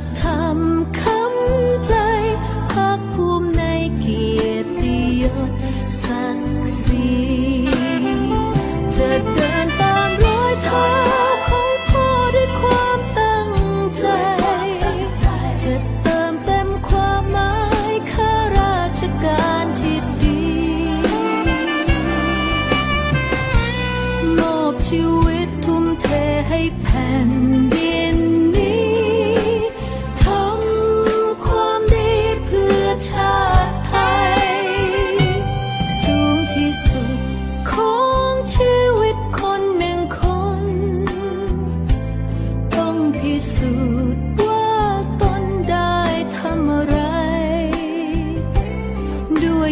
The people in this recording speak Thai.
กธรรมคำใจภาคภูมิในเกียรติยศศักดิ์ศรีจะเดินตามรอยเท้าของพ่อด้วยความตั้งใจ จะเติมเต็มความหมายข้าราชการที่ดีมอบชีวิตทุ่มเทให้แผ่นดิน